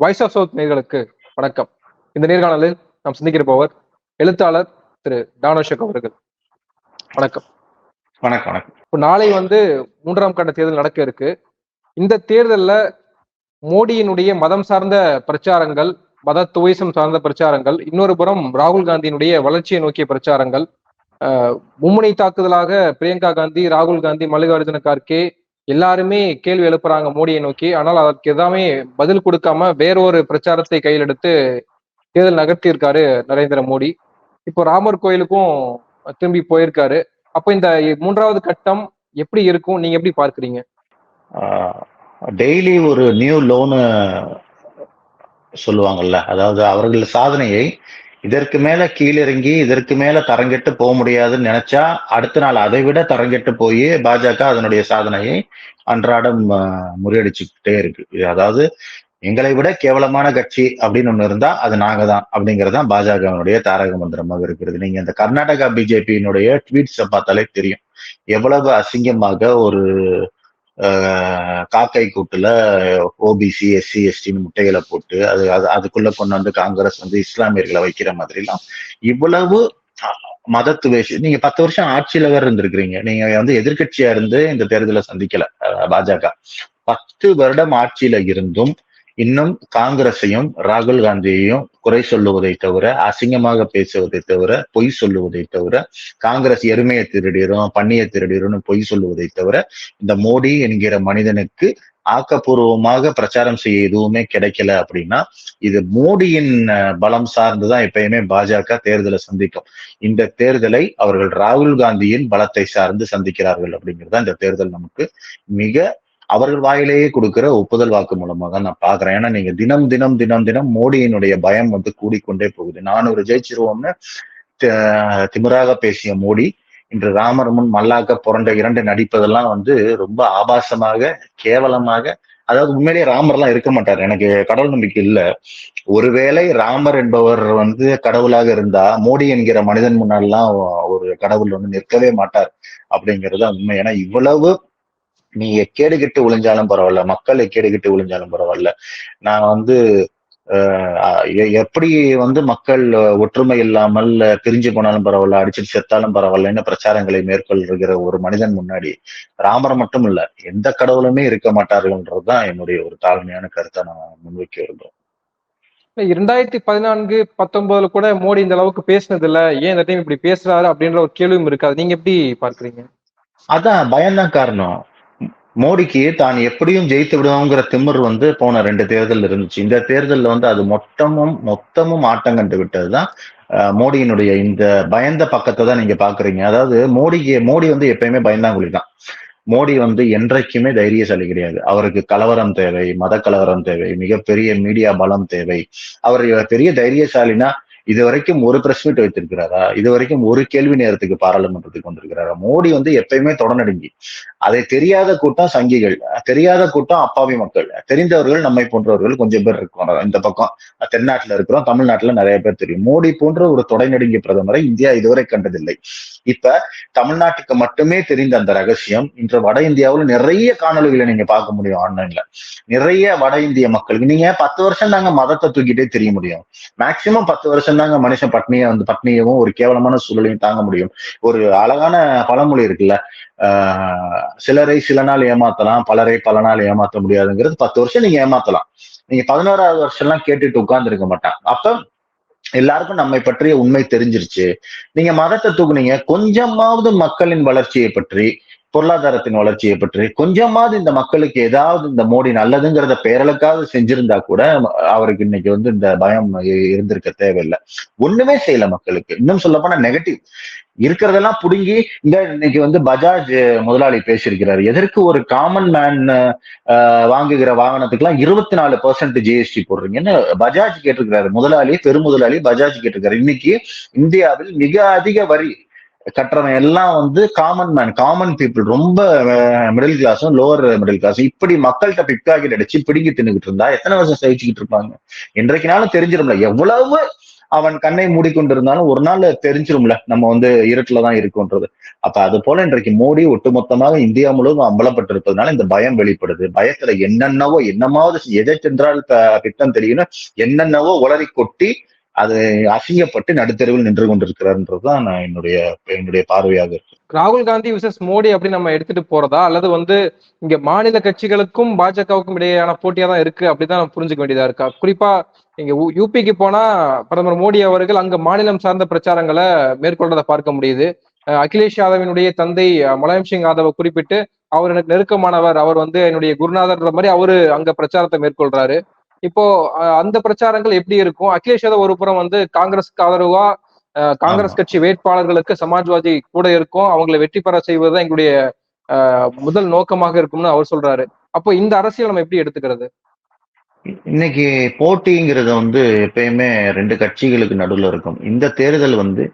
Voice of south நேர்களுக்கு வணக்கம். இந்த நேர்காணலில் நாம் சந்திக்கிறப்பவர் எழுத்தாளர் திரு டானோஷக் அவர்கள். வணக்கம். வணக்கம் வணக்கம். இப்போ நாளை வந்து மூன்றாம் கட்ட தேர்தல் நடக்க இருக்கு. இந்த தேர்தல்ல மோடியினுடைய மதம் சார்ந்த பிரச்சாரங்கள் மத துவைசம் சார்ந்த பிரச்சாரங்கள் இன்னொரு புறம் ராகுல் காந்தியினுடைய வளர்ச்சியை நோக்கிய பிரச்சாரங்கள் மும்முனை தாக்குதலாக பிரியங்கா காந்தி ராகுல் காந்தி மல்லிகார்ஜுன கார்கே எல்லாருமே கேள்வி எழுப்புறாங்க மோடியை நோக்கி. ஆனால் அதற்கு எதாமே பதில் கொடுக்காம வேறொரு பிரச்சாரத்தை கையில் எடுத்து தேர்தல் நகர்த்தியிருக்காரு நரேந்திர மோடி. இப்போ ராமர் கோயிலுக்கும் திரும்பி போயிருக்காரு. அப்போ இந்த மூன்றாவது கட்டம் எப்படி இருக்கும்? நீங்க எப்படி பார்க்கறீங்க? டெய்லி ஒரு நியூ லோனு சொல்லுவாங்கல்ல. அதாவது அவர்கள் சாதனையை இதற்கு மேல கீழிறங்கி இதற்கு மேல தரங்கெட்டு போக முடியாதுன்னு நினைச்சா அடுத்த நாள் அதை விட தரங்கெட்டு போய் பாஜக அதனுடைய சாதனையை அன்றாடம் முறியடிச்சுக்கிட்டே இருக்கு. அதாவது எங்களை விட கேவலமான கட்சி அப்படின்னு ஒண்ணு இருந்தா அது நாங்க தான் அப்படிங்கிறது தான் பாஜகவினுடைய தாரக மந்திரமாக இருக்கிறது. நீங்க இந்த கர்நாடகா பிஜேபியினுடைய ட்வீட்ஸை பார்த்தாலே தெரியும். எவ்வளவு அசிங்கமாக ஒரு காக்கை கூட்டுல ஓபிசி எஸ்சி எஸ்டின்னு முட்டைகளை போட்டு அது அது அதுக்குள்ள கொண்டு வந்து காங்கிரஸ் வந்து இஸ்லாமியர்களை வைக்கிற மாதிரிலாம் இவ்வளவு மதத்து மதத்துவேஷ நீங்க பத்து வருஷம் ஆட்சியில வேற இருந்திருக்கிறீங்க. நீங்க வந்து எதிர்கட்சியா இருந்து இந்த தேர்தலை சந்திக்கல பாஜக. பத்து வருடம் ஆட்சியில இருந்தும் இன்னும் காங்கிரஸையும் ராகுல் காந்தியையும் குறை சொல்லுவதை தவிர அசிங்கமாக பேசுவதை தவிர பொய் சொல்லுவதை தவிர காங்கிரஸ் எருமையை திருடிரும் பண்ணியை திருடிரும்னு பொய் சொல்லுவதை தவிர இந்த மோடி என்கிற மனிதனுக்கு ஆக்கப்பூர்வமாக பிரச்சாரம் செய்ய எதுவுமே கிடைக்கல அப்படின்னா இது மோடியின் பலம் சார்ந்துதான் எப்பயுமே பாஜக தேர்தலை சந்திக்கும். இந்த தேர்தலை அவர்கள் ராகுல் காந்தியின் பலத்தை சார்ந்து சந்திக்கிறார்கள் அப்படிங்கிறது இந்த தேர்தல் நமக்கு மிக அவர்கள் வாயிலேயே கொடுக்கிற ஒப்புதல் வாக்கு மூலமாக நான் பாக்குறேன் ஏன்னா நீங்க தினம் தினம் தினம் தினம் மோடியினுடைய பயம் வந்து கூடிக்கொண்டே போகுது. நானூறு ஜெயிச்சிருவோம்னு தி- திமிராக பேசிய மோடி இன்று ராமர் முன் மல்லாக்க புரண்ட இரண்டு நடிப்பதெல்லாம் வந்து ரொம்ப ஆபாசமாக கேவலமாக அதாவது உண்மையிலேயே ராமர்லாம் இருக்க மாட்டார். எனக்கு கடவுள் நம்பிக்கை இல்ல. ஒருவேளை ராமர் என்பவர் வந்து கடவுளாக இருந்தா மோடி என்கிற மனிதன் முன்னாடிலாம் ஒரு கடவுள் வந்து நிற்கவே மாட்டார் அப்படிங்கிறது தான் உண்மை. ஏன்னா இவ்வளவு நீ எக்கேடு கெட்டு விழுந்தாலும் பரவாயில்ல மக்கள் எக்கேடு கெட்டு விழுந்தாலும் பரவாயில்ல. நான் வந்து எப்படி வந்து மக்கள் ஒற்றுமை இல்லாமல் பிரிஞ்சு போனாலும் பரவாயில்ல அடிச்சுட்டு செத்தாலும் பரவாயில்லன்னு பிரச்சாரங்களை மேற்கொள்கிற ஒரு மனிதன் முன்னாடி ராமர் மட்டும் இல்ல எந்த கடவுளுமே இருக்க மாட்டார்கள்ன்றதுதான் என்னுடைய ஒரு தாழ்மையான கருத்தை நான் முன்வைக்க விரும்புறேன். இரண்டாயிரத்தி பதினான்கு பத்தொன்பதுல கூட மோடி இந்த அளவுக்கு பேசினது இல்ல ஏன் இந்த டைம் இப்படி பேசுறாரு அப்படின்ற ஒரு கேள்வியும் இருக்காது. நீங்க எப்படி பார்க்கறீங்க? அதான் பயம்தான் காரணம். மோடிக்கு தான் எப்படியும் ஜெயித்து விடுவோங்கிற திமிர் வந்து போன ரெண்டு தேர்தல் இருந்துச்சு. இந்த தேர்தல்ல வந்து அது மொத்தமும் மொத்தமும் ஆட்டம் கண்டு விட்டதுதான் தான் மோடியினுடைய இந்த பயந்த பக்கத்தை தான் நீங்க பாக்குறீங்க. அதாவது மோடிக்கு மோடி வந்து எப்பயுமே பயந்தாங்குழி தான். மோடி வந்து என்றைக்குமே தைரியசாலி கிடையாது. அவருக்கு கலவரம் தேவை மத கலவரம் தேவை மிகப்பெரிய மீடியா பலம் தேவை. அவர் பெரிய தைரியசாலினா இது வரைக்கும் ஒரு பிரஸ் மீட் வைத்திருக்கிறாரா? இது வரைக்கும் ஒரு கேள்வி நேரத்துக்கு பாராளுமன்றத்துக்கு வந்திருக்கிறாரா? மோடி வந்து எப்பயுமே தொடநடுங்கி. அதை தெரியாத கூட்டம் சங்கிகள் தெரியாத கூட்டம் அப்பாவி மக்கள் தெரிந்தவர்கள் நம்மை போன்றவர்கள் கொஞ்சம் பேர் இருக்கிறோம் இந்த பக்கம் தென்னாட்டுல இருக்கிறோம் தமிழ்நாட்டுல நிறைய பேர் தெரியும். மோடி போன்ற ஒரு தொடைநடுங்கிய பிரதமரை இந்தியா இதுவரை கண்டதில்லை. இப்ப தமிழ்நாட்டுக்கு மட்டுமே தெரிந்த அந்த ரகசியம் இன்று வட இந்தியாவுல நிறைய காணொளிகளை நீங்க பார்க்க முடியும் ஆன்லைன்ல. நிறைய வட இந்திய மக்களுக்கு. நீங்க பத்து வருஷம் நாங்க மதத்தை தூக்கிட்டே தெரிய முடியும். மேக்சிமம் பத்து வருஷம் தாங்க மனுஷன் பட்னியை வந்து பட்னியவும் ஒரு கேவலமான சூழலையும் தாங்க முடியும். ஒரு அழகான பழமொழி இருக்குல்ல ஆஹ் சிலரை சில நாள் ஏமாத்தலாம் பலரை பல நாள் ஏமாத்த முடியாதுங்கிறது பத்து வருஷம் நீங்க ஏமாத்தலாம். நீங்க பதினோராவது வருஷம் எல்லாம் கேட்டுட்டு உட்கார்ந்து இருக்க மாட்டான் அப்ப எல்லாருக்கும் நம்மை பற்றிய உண்மை தெரிஞ்சிருச்சு. நீங்க மதத்தை தூக்குனீங்க. கொஞ்சமாவது மக்களின் வளர்ச்சியை பற்றி பொருளாதாரத்தின் வளர்ச்சியை பற்றி கொஞ்சமாவது இந்த மக்களுக்கு ஏதாவது இந்த மோடி நல்லதுங்கிறத பேரலுக்காவது செஞ்சிருந்தா கூட அவருக்கு இன்னைக்கு வந்து இந்த பயம் இருந்திருக்க தேவையில்லை. ஒண்ணுமே செய்யல மக்களுக்கு. இன்னும் சொல்ல போனா நெகட்டிவ் இருக்கிறதெல்லாம் புடுங்கி இந்த இன்னைக்கு வந்து பஜாஜ் முதலாளி பேசியிருக்கிறாரு. எதற்கு ஒரு காமன் மேன் வாங்குகிற வாகனத்துக்குலாம் இருபத்தி நாலு பர்சன்ட் ஜிஎஸ்டி போடுறீங்கன்னு பஜாஜ் கேட்டிருக்கிறாரு. முதலாளி பெருமுதலாளி பஜாஜ் கேட்டிருக்காரு இன்னைக்கு இந்தியாவில் மிக அதிக வரி கட்டுறவன் எல்லாம் வந்து காமன் மேன் காமன் பீப்புள் ரொம்ப மிடில் கிளாஸும் லோவர் மிடில் கிளாஸும் இப்படி மக்கள்கிட்ட பிக்காக்கி அடிச்சு பிடுங்கி தின்னுகிட்டு இருந்தா எத்தனை வருஷம் சகிச்சுக்கிட்டு இருப்பாங்க? இன்றைக்குனாலும் தெரிஞ்சிடும்ல எவ்வளவு அவன் கண்ணை மூடிக்கொண்டிருந்தாலும் ஒரு நாள் தெரிஞ்சிரும்ல நம்ம வந்து இருட்டுல தான் இருக்கோன்றது. அப்ப அது போல இன்றைக்கு மோடி ஒட்டுமொத்தமாக இந்தியா முழுவதும் அம்பலப்பட்டிருப்பதனால இந்த பயம் வெளிப்படுது. பயத்துல என்னென்னவோ என்னமாவது எதை சென்றால் திட்டம் தெரியும்னு என்னென்னவோ உளறி கொட்டி அது அசிங்கப்பட்டு நடுத்தெருவில் நின்று கொண்டிருக்கிறார்ன்றதுதான் நான் என்னுடைய என்னுடைய பார்வையாக இருக்கு. ராகுல் காந்தி விசஸ் மோடி அப்படி நம்ம எடுத்துட்டு போறதா? அல்லது வந்து இங்க மாநில கட்சிகளுக்கும் பாஜகவுக்கும் இடையேயான போட்டியா தான் இருக்கு அப்படிதான் நம்ம புரிஞ்சுக்க வேண்டியதா இருக்கா? குறிப்பா இங்க யூபிக்கு போனா பிரதமர் மோடி அவர்கள் அங்க மாநிலம் சார்ந்த பிரச்சாரங்களை மேற்கொள்றதை பார்க்க முடியுது. அஹ் அகிலேஷ் யாதவினுடைய தந்தை முலாயம் சிங் யாதவை குறிப்பிட்டு அவர் எனக்கு நெருக்கமானவர். அவர் வந்து என்னுடைய குருநாதர்ன்ற மாதிரி அவரு அங்க பிரச்சாரத்தை மேற்கொள்றாரு. இப்போ அந்த பிரச்சாரங்கள் எப்படி இருக்கும்? அகிலேஷ் யாதவ் ஒரு புறம் வந்து காங்கிரஸ்க்கு ஆதரவா காங்கிரஸ். கட்சி வேட்பாளர்களுக்கு சமாஜ்வாதி கூட இருக்கும். அவங்களை வெற்றி பெற செய்வதுதான் எங்களுடைய முதல் நோக்கமாக இருக்கும்னு அவர் சொல்றாரு. அப்போ இந்த அரசியல் நம்ம எப்படி எடுத்துக்கிறது? இன்னைக்கு போட்டிங்கிறது வந்து எப்பயுமே ரெண்டு கட்சிகளுக்கு நடுவுல இருக்கும். இந்த தேர்தல் வந்து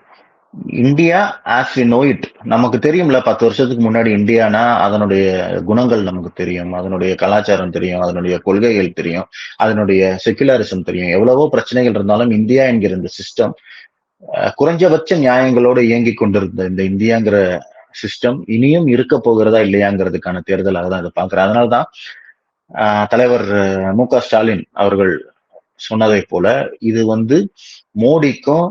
India as we know it நமக்கு தெரியும்ல பத்து வருஷத்துக்கு முன்னாடி இந்தியானா அதனுடைய குணங்கள் நமக்கு தெரியும். அதனுடைய கலாச்சாரம் தெரியும் அதனுடைய கொள்கைகள் தெரியும் அதனுடைய செக்குலரிசம் தெரியும். எவ்வளவோ பிரச்சனைகள் இருந்தாலும் இந்தியா என்கிற இந்த சிஸ்டம் குறைஞ்சபட்ச நியாயங்களோடு இயங்கி கொண்டிருந்த இந்த இந்தியாங்கிற சிஸ்டம் இனியும் இருக்க போகிறதா இல்லையாங்கிறதுக்கான தேர்தலாக தான் இதை பார்க்குறேன். அதனால்தான் தலைவர் மு க ஸ்டாலின் அவர்கள் சொன்னதை போல இது வந்து மோடிக்கும்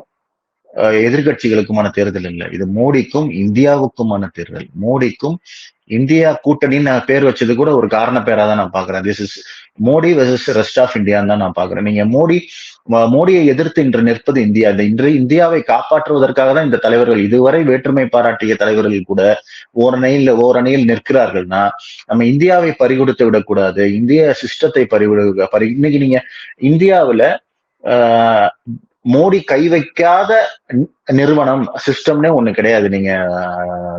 அஹ், எதிர்க்கட்சிகளுக்குமான தேர்தல் இல்லை. இது மோடிக்கும் இந்தியாவுக்குமான தேர்தல். மோடிக்கும் இந்தியா கூட்டணின்னு நான் பேர் வச்சது கூட ஒரு காரண பேரா தான் நான் பாக்குறேன். This is Modi versus rest of இந்தியான்னு தான் நான் பாக்குறேன். நீங்க மோடி மோடியை எதிர்த்து இன்று நிற்பது இந்தியா. இந்த இன்று இந்தியாவை காப்பாற்றுவதற்காக தான் இந்த தலைவர்கள் இதுவரை வேற்றுமை பாராட்டிய தலைவர்கள் கூட ஓரணையில் ஓரணையில் நிற்கிறார்கள்னா நம்ம இந்தியாவை பறிகொடுத்து விடக்கூடாது. இந்திய சிஸ்டத்தை பறிவிடு பறி இன்னைக்கு நீங்க இந்தியாவுல ஆஹ், மோடி கை வைக்காத நிறுவனம் சிஸ்டம்னே ஒண்ணு கிடையாது. நீங்க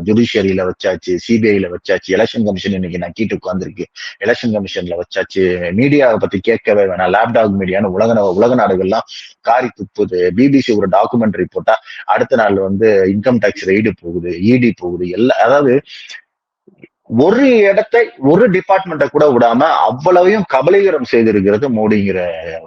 ஜுடிஷியரியில வச்சாச்சு சிபிஐல வச்சாச்சு எலெக்ஷன் கமிஷன் இன்னைக்கு நக்கிட்டு உட்காந்துருக்கு எலெக்ஷன் கமிஷன்ல வச்சாச்சு. மீடியாவை பத்தி கேட்கவே வேணாம். லேப்டாக் மீடியான்னு உலக உலக நாடுகள்லாம் காரி துப்புது. பிபிசி ஒரு டாக்குமெண்ட்ரி போட்டா அடுத்த நாள் வந்து இன்கம் டேக்ஸ் ரெய்டு போகுது இடி போகுது. எல்லா அதாவது ஒரு இடத்தை ஒரு டிபார்ட்மெண்ட்டை கூட விடாம அவ்வளவையும் கபலீகரம் செய்திருக்கிறது மோடிங்கிற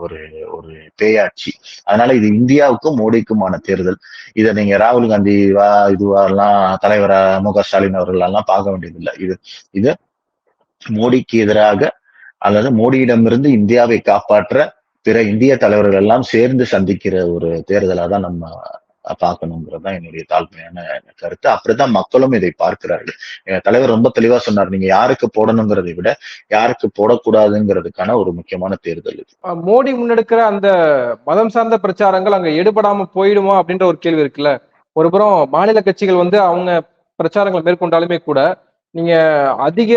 ஒரு ஒரு பேயாட்சி. அதனால இது இந்தியாவுக்கும் மோடிக்குமான தேர்தல். இதை நீங்க ராகுல் காந்தி வா இதுவாரெல்லாம் தலைவரா மு க ஸ்டாலின் அவர்கள் எல்லாம் பார்க்க வேண்டியதில்லை. இது இது மோடிக்கு எதிராக அல்லது மோடியிடமிருந்து இந்தியாவை காப்பாற்ற பிற இந்திய தலைவர்கள் எல்லாம் சேர்ந்து சந்திக்கிற ஒரு தேர்தலாக தான் நம்ம பார்க்கணுங்கிறது தான் என்னுடைய தாழ்மையான கருத்து. அப்படித்தான் மக்களும் இதை பார்க்கிறார்கள். எங்க தலைவர் ரொம்ப தெளிவா சொன்னார் நீங்க யாருக்கு போடணுங்கிறதை விட யாருக்கு போடக்கூடாதுங்கிறதுக்கான ஒரு முக்கியமான தேர்தல் இது. மோடி முன்னெடுக்கிற அந்த மதம் சார்ந்த பிரச்சாரங்கள் அங்க எடுபடாம போயிடுமா அப்படின்ற ஒரு கேள்வி இருக்குல்ல? ஒரு புறம் மாநில கட்சிகள் வந்து அவங்க பிரச்சாரங்களை மேற்கொண்டாலுமே கூட நீங்க அதிக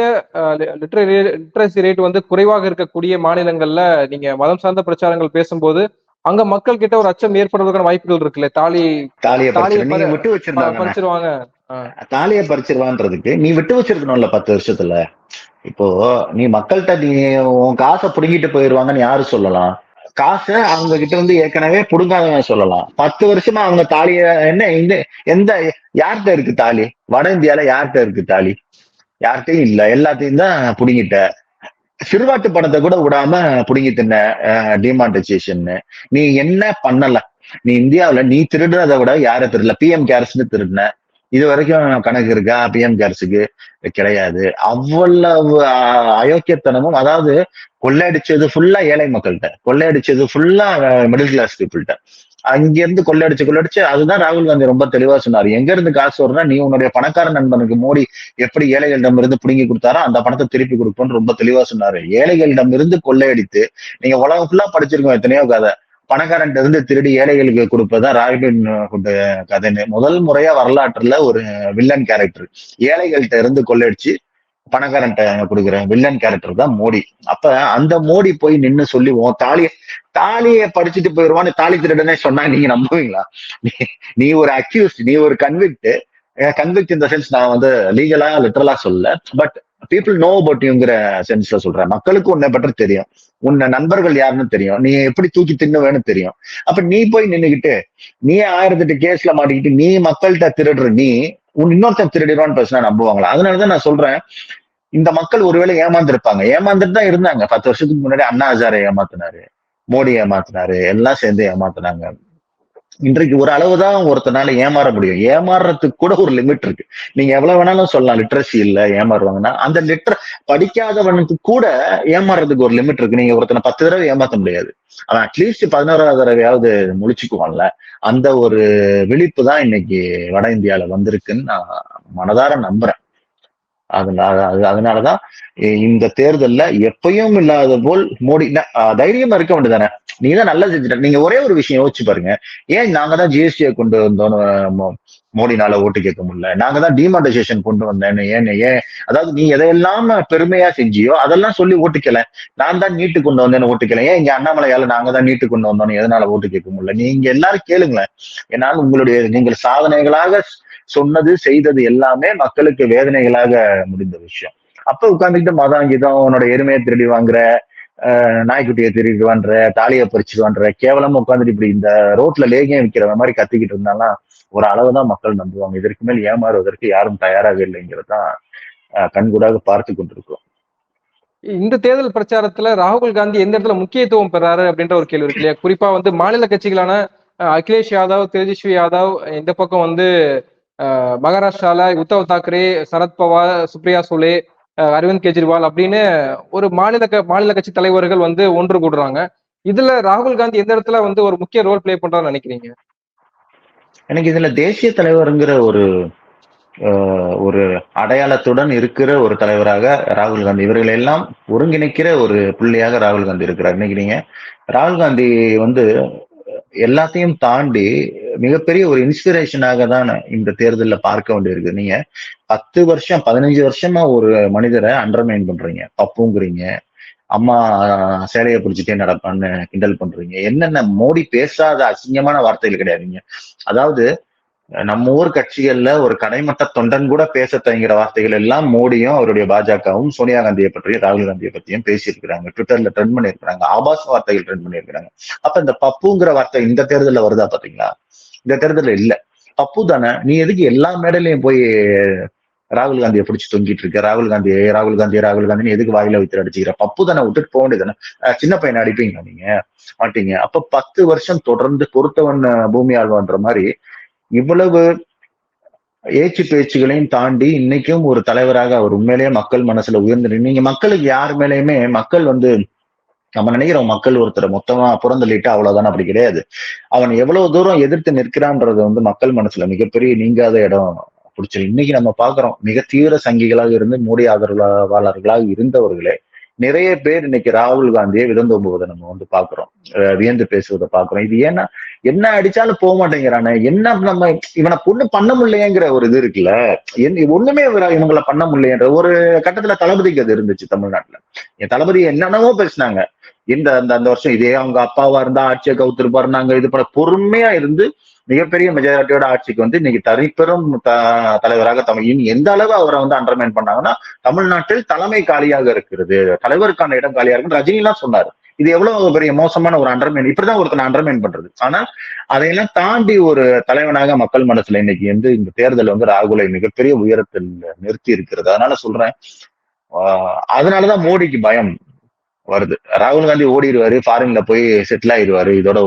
லிட்ரஸி ரேட் வந்து குறைவாக இருக்கக்கூடிய மாநிலங்கள்ல நீங்க மதம் சார்ந்த பிரச்சாரங்கள் பேசும்போது அங்க மக்கள் கிட்ட ஒரு அச்சம் ஏற்படுவதற்கான வாய்ப்புகள் இருக்குல்ல? தாலி தாலியை விட்டு வச்சிருந்தாங்க பறிச்சிருவாங்க. தாலியை பறிச்சிருவான்றதுக்கு நீ விட்டு வச்சிருக்கணும்ல பத்து வருஷத்துல. இப்போ நீ மக்கள்கிட்ட நீ உன் காசை புடுங்கிட்டு போயிருவாங்கன்னு யாரு சொல்லலாம்? காசை அவங்க கிட்ட இருந்து ஏற்கனவே புடுங்காதவன் சொல்லலாம். பத்து வருஷமா அவங்க தாலிய என்ன இந்த எந்த யார்கிட்ட இருக்கு தாலி? வட இந்தியால யார்கிட்ட இருக்கு தாலி? யார்கிட்டயும் இல்ல. எல்லாத்தையும் தான் புடுங்கிட்ட. சிறுவாட்டு பணத்தை கூட விடாம புடுங்கி தின்ன டிமானிட்டைசேஷன் நீ என்ன பண்ணல? நீ இந்தியாவுல நீ திருடுறதை விட யார திருடல? பிஎம் கேர்ஸ்னு திருடின. இது வரைக்கும் கணக்கு இருக்கா? பிஎம் கேர்ஸுக்கு கிடையாது. அவ்வளவு அயோக்கியத்தனமும் அதாவது கொள்ளையடிச்சது ஃபுல்லா ஏழை மக்கள்கிட்ட. கொள்ளையடிச்சது ஃபுல்லா மிடில் கிளாஸ் பீப்புள்கிட்ட அங்கிருந்து கொள்ளையடிச்சு கொள்ளையடிச்சு அதுதான் ராகுல் காந்தி ரொம்ப தெளிவா சொன்னாரு. எங்க இருந்து காசு வரும்னா நீ உன்னுடைய பணக்கார நண்பனுக்கு மோடி எப்படி ஏழைகளிடம் இருந்து பிடுங்கி கொடுத்தாரோ அந்த பணத்தை திருப்பி கொடுப்போம்னு ரொம்ப தெளிவா சொன்னாரு. ஏழைகளிடம் இருந்து கொள்ளையடித்து நீங்க உலகம் ஃபுல்லா படிச்சிருக்கோம் எத்தனையோ கதை. பணக்காரன் இருந்து திருடி ஏழைகளுக்கு கொடுப்பதா ராபின் ஹுட் கதைன்னு. முதல் முறையா வரலாற்றுல ஒரு வில்லன் கேரக்டர் ஏழைகள்கிட்ட இருந்து கொள்ளடிச்சு பணக்காரன்ட்ட கொடுக்குற வில்லன் கேரக்டர் தான் மோடி. அப்ப அந்த மோடி போய் நின்னு சொல்லிவோம் உன் தாலிய தாலிய படிச்சுட்டு போயிடுவான்னு தாலி திருடனே சொன்னா நீங்க நம்புவீங்களா? நீ- நீ ஒரு அக்யூஸ்ட் நீ ஒரு கன்விக்ட் கன்விக்ட் இந்த சென்ஸ் நான் வந்து லீகலா லிட்டரலா சொல்ல பட் பீப்புள் நோ அபவுட் யூங்கிற சென்ஸ்ல சொல்றேன். மக்களுக்கு உன்னை பற்றி தெரியும். உன்னை நண்பர்கள் யாருன்னு தெரியும். நீ எப்படி தூக்கி தின்னுவேன்னு தெரியும். அப்ப நீ போய் நின்னுகிட்டு நீ ஆயிரத்தெட்டு கேஸ்ல மாட்டிக்கிட்டு நீ மக்கள்கிட்ட திருடுற நீ உன் இன்னொருத்தன் திருடிடுவான்னு பேசினா நம்புவாங்களா? அதனாலதான் நான் சொல்றேன். இந்த மக்கள் ஒருவேளை ஏமாந்துருப்பாங்க. ஏமாந்துட்டு தான் இருந்தாங்க. பத்து வருஷத்துக்கு முன்னாடி அண்ணா ஹசாரை ஏமாத்தினாரு மோடி ஏமாத்தினாரு எல்லாம் சேர்ந்து ஏமாத்தினாங்க. இன்றைக்கு ஒரு அளவுதான் ஒருத்தனால ஏமாற முடியும். ஏமாறுறதுக்கு கூட ஒரு லிமிட் இருக்கு. நீங்க எவ்வளவு வேணாலும் சொல்லலாம். லிட்ரஸி இல்ல ஏமாறுவாங்கன்னா அந்த லிட்டர் படிக்காதவனுக்கு கூட ஏமாறுறதுக்கு ஒரு லிமிட் இருக்கு. நீங்க ஒருத்தனை பத்து தடவை ஏமாத்த முடியாது. அவன் அட்லீஸ்ட் பதினோராவது தடவையாவது முழிச்சுக்குவான்ல அந்த ஒரு விழிப்பு தான் இன்னைக்கு வட இந்தியால வந்திருக்குன்னு நான் மனதார நம்புறேன். அதனால அது- அதனாலதான் இந்த தேர்தல்ல எப்பயும் இல்லாத போல் மோடி ஆஹ் தைரியமா இருக்க வேண்டியதானே நீங்க தான் நல்லா செஞ்சுட்ட. நீங்க ஒரே ஒரு விஷயம் யோசிச்சு பாருங்க. ஏன் நாங்க தான் ஜிஎஸ்டியை கொண்டு வந்தோம் மோ- மோடினால ஓட்டு கேட்க முடியல? நாங்க தான் டிமானிட்டைசேஷன் கொண்டு வந்தேன்னு ஏன்னு ஏன் அதாவது நீ எதையெல்லாம் பெருமையா செஞ்சியோ அதெல்லாம் சொல்லி ஓட்டுக்கல நான் தான் நீட்டு கொண்டு வந்தேன்னு ஓட்டுக்கல ஏன் இங்க அண்ணாமலையால நாங்க தான் நீட்டு கொண்டு வந்தோம்னு எதனால ஓட்டு கேட்க முடியல? நீங்க எல்லாரும் கேளுங்களேன். என்னால் உங்களுடைய நீங்கள் சாதனைகளாக சொன்னது செய்தது எல்லாமே மக்களுக்கு வேதனைகளாக முடிந்த விஷயம். அப்ப உட்காந்துக்கிட்டு மதம் கீதம் உன்னோட எருமையை திருடி வாங்குற நாய்க்குட்டியை திருடி வாங்குற தாலியை பறிச்சுட்டு வாங்குற கேவலமா உட்காந்துட்டு இப்படி இந்த ரோட்ல லேகியம் விற்கிற மாதிரி கத்திக்கிட்டு இருந்தாலும் ஒரு அளவுதான் மக்கள் நம்புவாங்க. இதற்கு மேல் ஏமாறுவதற்கு யாரும் தயாராக இல்லைங்கிறதான் அஹ், கண்கூடாக பார்த்து கொண்டிருக்கிறோம். இந்த தேர்தல் பிரச்சாரத்துல ராகுல் காந்தி எந்த இடத்துல முக்கியத்துவம் பெறாரு அப்படின்ற ஒரு கேள்வி இருக்கு இல்லையா? குறிப்பா வந்து மாநில கட்சிகளான அஹ், அகிலேஷ் யாதவ் தேஜஸ்வி யாதவ் இந்த பக்கம் வந்து மகாராஷ்டிரால உத்தவ் தாக்கரே சரத்பவார் சுப்ரியா சுலே அரவிந்த் கெஜ்ரிவால் அப்படின்னு ஒரு மாநில மாநில கட்சி தலைவர்கள் வந்து ஒன்று கூடுறாங்க. இதுல ராகுல் காந்தி எந்த இடத்துல வந்து ஒரு முக்கிய ரோல் ப்ளே பண்றான்னு நினைக்கிறீங்க? எனக்கு இதுல தேசிய தலைவருங்கிற ஒரு ஒரு அடையாளத்துடன் இருக்கிற ஒரு தலைவராக ராகுல் காந்தி. இவர்களை எல்லாம் ஒருங்கிணைக்கிற ஒரு புள்ளியாக ராகுல் காந்தி இருக்கிறார். இன்னைக்கு நீங்க ராகுல் காந்தி வந்து எல்லாத்தையும் தாண்டி மிகப்பெரிய ஒரு இன்ஸ்பிரேஷனாக தான் இந்த தேர்தலில் பார்க்க வேண்டியிருக்கு. நீங்க பத்து வருஷம் பதினஞ்சு வருஷமா ஒரு மனிதரை அண்டர்மைன் பண்றீங்க. பப்புங்கிறீங்க அம்மா சேலையை பிடிச்சிட்டே நடப்பான்னு கிண்டல் பண்றீங்க. என்னென்ன மோடி பேசாத அசிங்கமான வார்த்தைகள் கிடையாதுங்க. அதாவது நம்ம ஊர் கட்சிகள்ல ஒரு கடைமட்ட தொண்டன் கூட பேச தயங்குற வார்த்தைகள் எல்லாம் மோடியும் அவருடைய பாஜகவும் சோனியா காந்தியை பற்றியும் ராகுல் காந்தியை பற்றியும் பேசியிருக்கிறாங்க. ட்விட்டர்ல ட்ரெண்ட் பண்ணியிருக்கிறாங்க. ஆபாச வார்த்தைகள் ட்ரெண்ட் பண்ணியிருக்கிறாங்க. அப்ப இந்த பப்புங்கிற வார்த்தை இந்த தேர்தலில் வருதா பாத்தீங்களா? இந்த தேர்தல்ல இல்ல. பப்பு தானே. நீ எதுக்கு எல்லா மேடையிலையும் போய் ராகுல் காந்தியை பிடிச்சி தொங்கிட்டு இருக்க? ராகுல் காந்தி ராகுல் காந்தி ராகுல் காந்தின்னு எதுக்கு வாயில வைத்து அடிச்சுக்கிற? பப்பு தானே விட்டுட்டு போக வேண்டியதானே சின்ன பையனை அடிப்பீங்களா நீங்க? மாட்டீங்க. அப்ப பத்து வருஷம் தொடர்ந்து பொறுத்தவன் பூமி ஆழ்வான்ற மாதிரி இவ்வளவு ஏச்சு பேச்சுகளையும் தாண்டி இன்னைக்கும் ஒரு தலைவராக அவர் உண்மையிலேயே மக்கள் மனசுல உயர்ந்து நீங்க மக்களுக்கு யார் மேலேயுமே மக்கள் வந்து நம்ம நினைக்கிறோம் மக்கள் ஒருத்தரை மொத்தமா புறந்தள்ளிட்டு அவ்வளவுதான் அப்படி கிடையாது. அவன் எவ்வளவு தூரம் எதிர்த்து நிற்கிறான்றது வந்து மக்கள் மனசுல மிகப்பெரிய நீங்காத இடம் பிடிச்சது இன்னைக்கு நம்ம பாக்குறோம் மிக தீவிர சங்கிகளாக இருந்து மோடி ஆதரவாளர்களாக இருந்தவர்களே நிறைய பேர் இன்னைக்கு ராகுல் காந்தியை விதந்தோம்புவதை நம்ம வந்து பாக்குறோம் வியந்து பேசுவதை பாக்குறோம் இது ஏன்னா என்ன அடிச்சாலும் போக மாட்டேங்கிறானே. என்ன நம்ம இவனை பொண்ணு பண்ண முடியலையேங்கிற ஒரு இது இருக்குல்ல? ஒண்ணுமே இவங்களை பண்ண முடியலையன்ற ஒரு கட்டத்துல தளபதிக்கு அது இருந்துச்சு தமிழ்நாட்டுல. என் தளபதி என்னென்னவோ பேசினாங்க. இந்த அந்த அந்த வருஷம் இதே அவங்க அப்பாவா இருந்தா ஆட்சியை கவுத்திருப்பாரு நாங்க இது பண்ண பொறுமையா இருந்து மிகப்பெரிய மெஜாரிட்டியோட ஆட்சிக்கு வந்து இன்னைக்கு தனிப்பெரும் த- தலைவராக தமிழ் எந்த அளவு அவரை வந்து அண்டர்மைன் பண்ணாங்கன்னா தமிழ்நாட்டில் தலைமை காலியாக இருக்கிறது. தலைவருக்கான இடம் காலியா இருக்கு ரஜினி எல்லாம் சொன்னாரு. இது எவ்வளவு பெரிய மோசமான ஒரு அண்டர்மைன் இப்படிதான் ஒருத்தனை அண்டர்மைன் பண்றது. ஆனா அதையெல்லாம் தாண்டி ஒரு தலைவனாக மக்கள் மனசுல இன்னைக்கு வந்து இந்த தேர்தல் வந்து ராகுலை மிகப்பெரிய உயரத்தில் நிறுத்தி இருக்கிறது. அதனால சொல்றேன் அதனாலதான் மோடிக்கு பயம். வருது. ராகுல் காந்தி ஓடிடுவாரு ஃபாரின்ல போய் செட்டில் ஆயிடுவாரு இதோட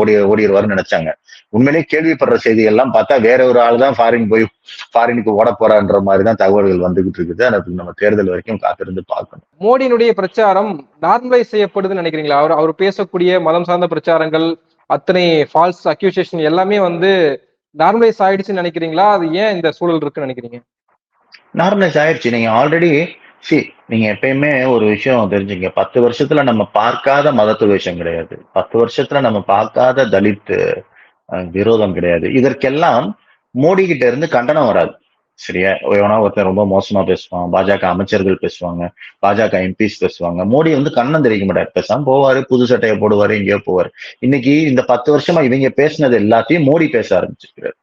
ஓடி ஓடிடுவாருன்னு நினைச்சாங்க. உண்மையிலேயே கேள்விப்படுற செய்தி எல்லாம் பார்த்தா வேற ஒரு ஆள் தான் ஃபாரின் போய் ஃபாரினுக்கு ஓட போறான்ற மாதிரி தான் தகவல்கள் வந்துகிட்டு இருக்குது. அதுக்கு நம்ம தேர்தல் வரைக்கும் காத்திருந்து பார்க்கணும். மோடியினுடைய பிரச்சாரம் நார்மலைஸ் செய்யப்படுதுன்னு நினைக்கிறீங்களா? அவர் அவர் பேசக்கூடிய மதம் சார்ந்த பிரச்சாரங்கள் அத்தனை ஃபால்ஸ் அக்யூசேஷன் எல்லாமே வந்து நார்மலைஸ் ஆயிடுச்சுன்னு நினைக்கிறீங்களா? அது ஏன் இந்த சூழல் இருக்குன்னு நினைக்கிறீங்க? நார்மலைஸ் ஆயிடுச்சு. நீங்க ஆல்ரெடி சி நீங்க எப்பயுமே ஒரு விஷயம் தெரிஞ்சுங்க. பத்து வருஷத்துல நம்ம பார்க்காத மதத்து விஷயம் கிடையாது. பத்து வருஷத்துல நம்ம பார்க்காத தலித் விரோதம் கிடையாது. இதற்கெல்லாம் மோடி கிட்ட இருந்து கண்டனம் வராது. சரியா? எவனா ஒருத்தர் ரொம்ப மோசமா பேசுவான். பாஜக அமைச்சர்கள் பேசுவாங்க. பாஜக எம்பிஸ் பேசுவாங்க. மோடி வந்து கண்ணம் தெரிவிக்க மாட்டார். பேசாம போவாரு புது சட்டையை போடுவாரு எங்கேயோ போவாரு. இன்னைக்கு இந்த பத்து வருஷமா இவங்க பேசினது எல்லாத்தையும் மோடி பேச ஆரம்பிச்சிருக்கிறார்.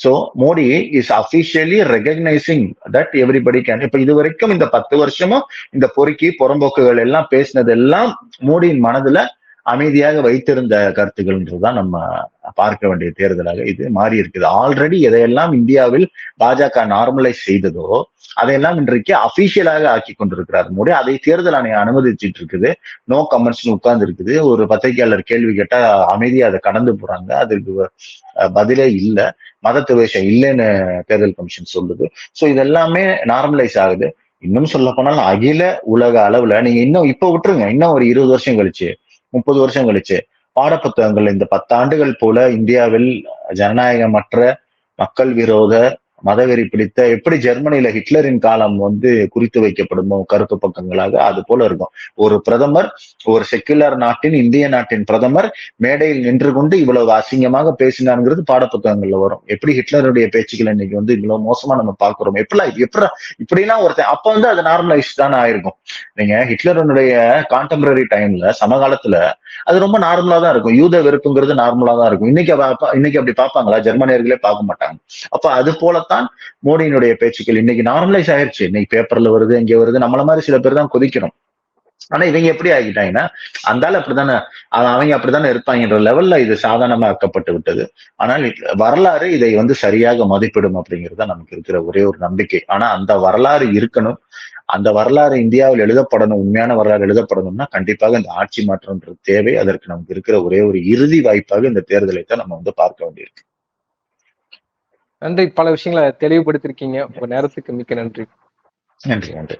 So Modi is officially recognising that everybody can இப்ப இது வரைக்கும் இந்த பத்து வருஷமும் இந்த பொறுக்கி புறம்போக்குகள் எல்லாம் பேசினது எல்லாம் மோடியின் மனதுல அமைதியாக வைத்திருந்த கருத்துக்கள்ன்றதுதான் நம்ம பார்க்க வேண்டிய தேர்தலாக இது மாறி இருக்குது. ஆல்ரெடி எதையெல்லாம் இந்தியாவில் பாஜக நார்மலைஸ் செய்ததோ அதையெல்லாம் இன்றைக்கு அபிஷியலாக ஆக்கி கொண்டிருக்கிறார். மோடி அதை தேர்தல் ஆணையம் அனுமதிச்சிட்டு இருக்குது. நோ கமெண்ட்ஸ்னு உட்கார்ந்து இருக்குது. ஒரு பத்திரிகையாளர் கேள்வி கேட்டா அமைதியா அதை கடந்து போறாங்க. அதுக்கு பதிலே இல்லை. மத துவேஷம் இல்லைன்னு தேர்தல் கமிஷன் சொல்லுது. ஸோ இதெல்லாமே நார்மலைஸ் ஆகுது. இன்னும் சொல்ல போனால் அகில உலக அளவுல நீங்க இன்னும் இப்ப விட்டுருங்க. இன்னும் ஒரு இருபது வருஷம் கழிச்சு முப்பது வருஷம் கழிச்சு பாடப்புத்தகங்கள் இந்த பத்தாண்டுகள் போல இந்தியாவில் ஜனநாயகமற்ற மக்கள் விரோத மதவெறி பிடித்த எப்படி ஜெர்மனியில ஹிட்லரின் காலம் வந்து குறித்து வைக்கப்படுமோ கருப்பு பக்கங்களாக அது போல இருக்கும். ஒரு பிரதமர் ஒரு செக்குலர் நாட்டின் இந்திய நாட்டின் பிரதமர் மேடையில் நின்று கொண்டு இவ்வளவு அசிங்கமாக பேசினாருங்கிறது பாடப்புத்தகங்கள்ல வரும். எப்படி ஹிட்லருடைய பேச்சுக்கள் இன்னைக்கு வந்து இவ்வளவு மோசமா நம்ம பாக்குறோம் எப்படிலாம் எப்படி இப்படிலாம் ஒருத்தன் அப்ப வந்து அது நார்மலைஸ் தானே ஆயிருக்கும். நீங்க ஹிட்லருடைய கான்டெம்பரரி டைம்ல சமகாலத்துல அது ரொம்ப நார்மலா தான் இருக்கும். யூத வெறுப்புங்கிறது நார்மலா தான் இருக்கும். இன்னைக்கு இன்னைக்கு அப்படி பார்ப்பாங்களா? ஜெர்மனியர்களே பார்க்க மாட்டாங்க. அப்ப அது போல தான் மோடியினுடைய பேச்சுக்கள் இன்னைக்கு நார்மலைஸ் ஆயிடுச்சு இன்னைக்கு பேப்பர்ல வருது இங்க வருது நம்மள மாதிரி சில பேர் தான் கொதிக்கிறோம் ஆனா இவங்க எப்படி ஆகிட்டாங்கன்னா அந்தால அப்படித்தானே அவங்க அப்படித்தானே இருப்பாங்கன்ற லெவல்ல இது சாதாரணமா ஆக்கப்பட்டு விட்டது. ஆனால் வரலாறு இதை வந்து சரியாக மதிப்பிடும் அப்படிங்கிறது நமக்கு இருக்கிற ஒரே ஒரு நம்பிக்கை. ஆனா அந்த வரலாறு இருக்கணும். அந்த வரலாறு இந்தியாவில் எழுதப்படணும் உண்மையான வரலாறு எழுதப்படணும்னா கண்டிப்பாக இந்த ஆட்சி மாற்றம்ன்ற தேவை. அதற்கு நமக்கு இருக்கிற ஒரே ஒரு இறுதி வாய்ப்பாக இந்த தேர்தலை தான் நம்ம வந்து பார்க்க வேண்டியிருக்கு. நன்றி. பல விஷயங்களை தெளிவுபடுத்திருக்கீங்க. உங்க நேரத்துக்கு மிக்க நன்றி. நன்றி நன்றி.